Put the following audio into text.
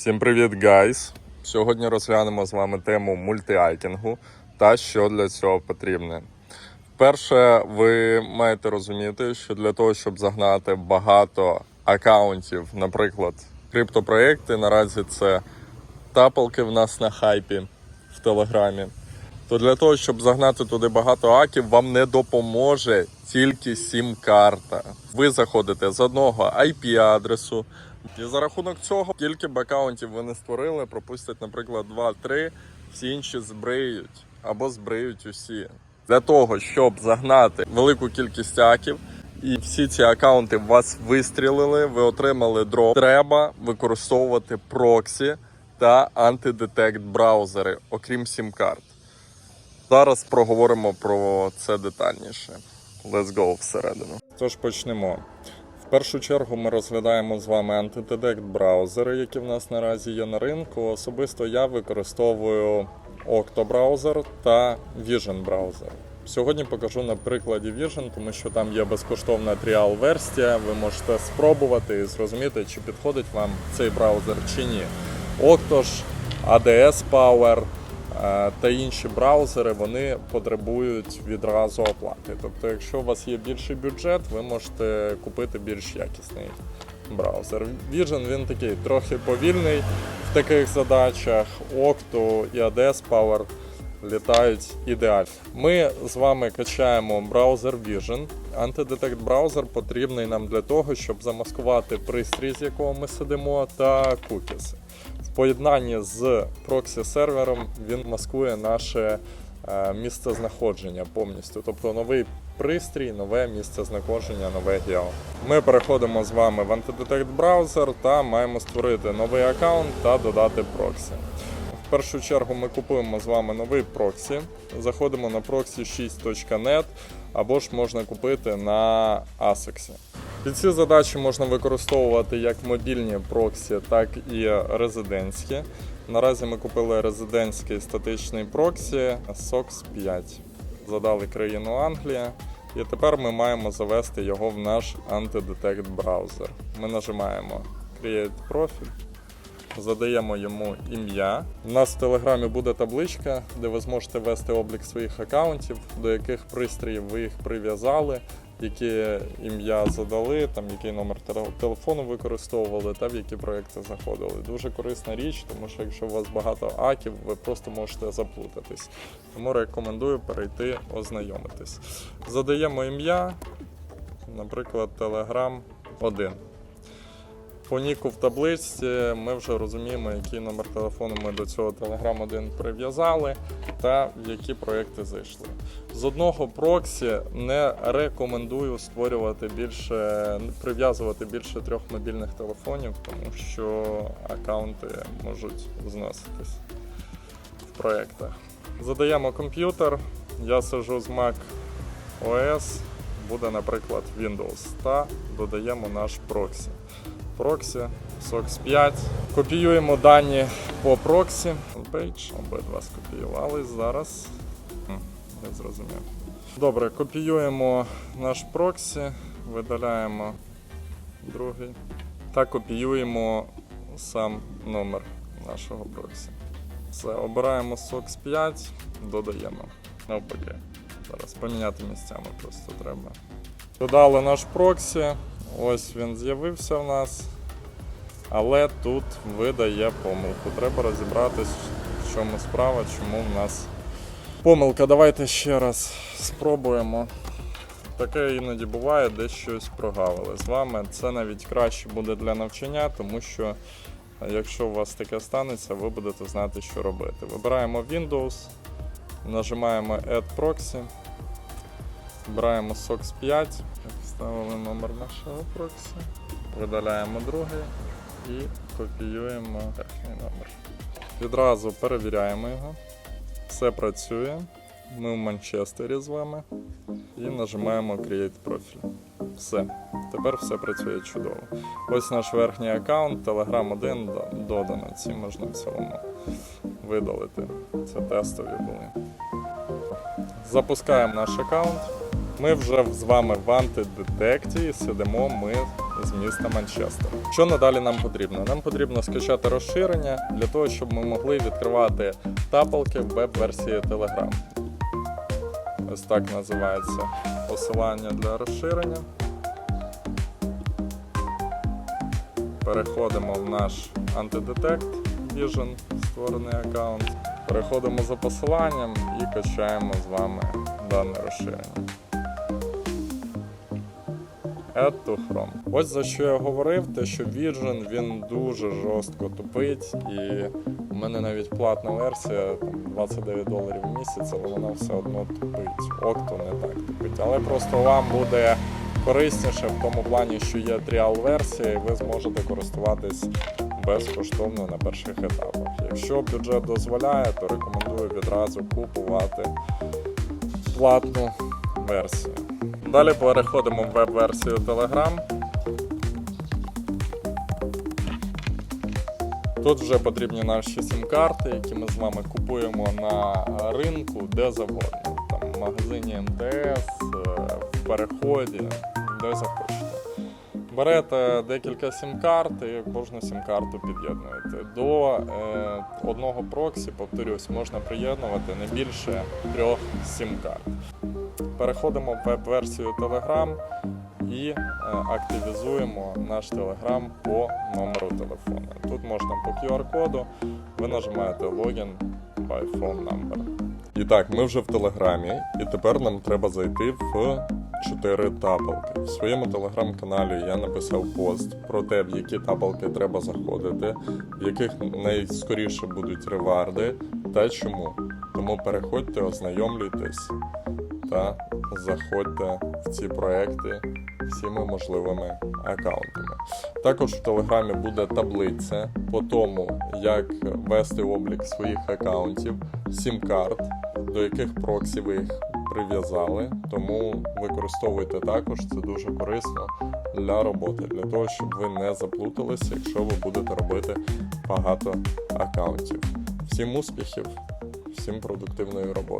Всім привіт, гайс! Сьогодні розглянемо з вами тему мультиайкінгу та що для цього потрібне. Перше, ви маєте розуміти, що для того, щоб загнати багато акаунтів, наприклад, криптопроєкти, наразі це тапалки в нас на хайпі в Телеграмі. То для того, щоб загнати туди багато аків, вам не допоможе тільки сім-карта. Ви заходите з одного IP-адресу, і за рахунок цього, скільки ви не створили, пропустять, наприклад, 2-3, всі інші збриють або збриють усі. Для того, щоб загнати велику кількість аків, і всі ці акаунти вас вистрілили, ви отримали дроп, треба використовувати проксі та антидетект браузери, окрім сім-карт. Зараз проговоримо про це детальніше. Let's go всередину. Тож почнемо. В першу чергу ми розглядаємо з вами антидетект браузери, які в нас наразі є на ринку. Особисто я використовую Octo браузер та Vision браузер. Сьогодні покажу на прикладі Vision, тому що там є безкоштовна тріал версія. Ви можете спробувати і зрозуміти, чи підходить вам цей браузер чи ні. Octo ж, ADS Power, та інші браузери вони потребують відразу оплати. Тобто, якщо у вас є більший бюджет, ви можете купити більш якісний браузер. Vision він такий трохи повільний в таких задачах. Octo і ADS Power літають ідеально. Ми з вами качаємо браузер Vision. Антидетект браузер потрібний нам для того, щоб замаскувати пристрій, з якого ми сидимо, та кукіси. Поєднанні з проксі сервером він маскує наше е, місце знаходження повністю. Тобто новий пристрій, нове місце знаходження, нове гео. Ми переходимо з вами в антидетект браузер та маємо створити новий аккаунт та додати проксі. В першу чергу ми купуємо з вами новий проксі, заходимо на proxy6.net або ж можна купити на ASICS. Під ці задачі можна використовувати як мобільні проксі, так і резидентські. Наразі ми купили резидентський статичний проксі SOX 5. Задали країну Англія. І тепер ми маємо завести його в наш антидетект браузер. Ми нажимаємо Create профіль, задаємо йому ім'я. У нас в телеграмі буде табличка, де ви зможете ввести облік своїх акаунтів, до яких пристроїв ви їх прив'язали, яке ім'я задали, там який номер телефону використовували та в які проекти заходили. Дуже корисна річ, тому що якщо у вас багато аків, ви просто можете заплутатись. Тому рекомендую перейти ознайомитись. Задаємо ім'я, наприклад, Telegram 1. По ніку в табличці ми вже розуміємо, який номер телефону ми до цього Telegram 1 прив'язали та в які проекти зайшли. З одного проксі не рекомендую створювати більше, прив'язувати більше трьох мобільних телефонів, тому що аккаунти можуть зноситись в проектах. Задаємо комп'ютер. Я сижу з Mac OS, буде, наприклад, Windows, та додаємо наш проксі. Проксі, SOX 5. Копіюємо дані по проксі. Page. Обидва скопіювали зараз. Я зрозумів. Добре, копіюємо наш проксі, видаляємо другий та копіюємо сам номер нашого проксі. Все, обираємо SOX 5, додаємо. Навпаки. Зараз поміняти місцями просто треба. Додали наш проксі. Ось він з'явився в нас. Але тут видає помилку. Треба розібратись, в чому справа, чому в нас помилка. Давайте ще раз спробуємо. Таке іноді буває, десь щось прогавили з вами. Це навіть краще буде для навчання, тому що якщо у вас таке станеться, ви будете знати, що робити. Вибираємо Windows, нажимаємо Add Proxy, вибираємо SOX 5, вставили номер нашого проксі, видаляємо другий і копіюємо верхній номер. Відразу перевіряємо його. Все працює. Ми в Манчестері з вами і нажимаємо Create профіль. Все. Тепер все працює чудово. Ось наш верхній аккаунт, Telegram 1 до- додано. Ці можна в цілому видалити. Це тестові були. Запускаємо наш аккаунт. Ми вже з вами в антидетекті і сидимо ми з міста Манчестер. Що надалі нам потрібно? Нам потрібно скачати розширення для того, щоб ми могли відкривати тапалки в веб-версії Telegram. Ось так називається посилання для розширення. Переходимо в наш Antidetect Vision, створений аккаунт. Переходимо за посиланням і качаємо з вами дане розширення. To Ось за що я говорив, те, що Vision він дуже жорстко тупить, і у мене навіть платна версія там, 29 доларів в місяць, але вона все одно тупить. Octo не так тупить. Але просто вам буде корисніше в тому плані, що є тріал-версія, і ви зможете користуватись безкоштовно на перших етапах. Якщо бюджет дозволяє, то рекомендую відразу купувати платну версію. Далі переходимо в веб-версію Telegram. Тут вже потрібні наші сім-карти, які ми з вами купуємо на ринку де завгодно. Там, в магазині МТС, в переході, де захочете. Берете декілька сім-карт і кожну сім-карту під'єднуєте. До е, одного проксі, повторюсь, можна приєднувати не більше трьох сім-карт. Переходимо в веб-версію Telegram і е, активізуємо наш Telegram по номеру телефону. Тут можна по QR-коду, ви нажимаєте Login by phone number. І так, ми вже в Телеграмі, і тепер нам треба зайти в 4 табелки. В своєму телеграм-каналі я написав пост про те, в які табелки треба заходити, в яких найскоріше будуть реварди та чому. Тому переходьте, ознайомлюйтесь та заходьте в ці проекти всіми можливими аккаунтами. Також в Телеграмі буде таблиця по тому, як вести облік своїх аккаунтів, сім-карт, до яких проксі ви їх прив'язали. Тому використовуйте також, це дуже корисно для роботи, для того, щоб ви не заплуталися, якщо ви будете робити багато аккаунтів. Всім успіхів, всім продуктивної роботи.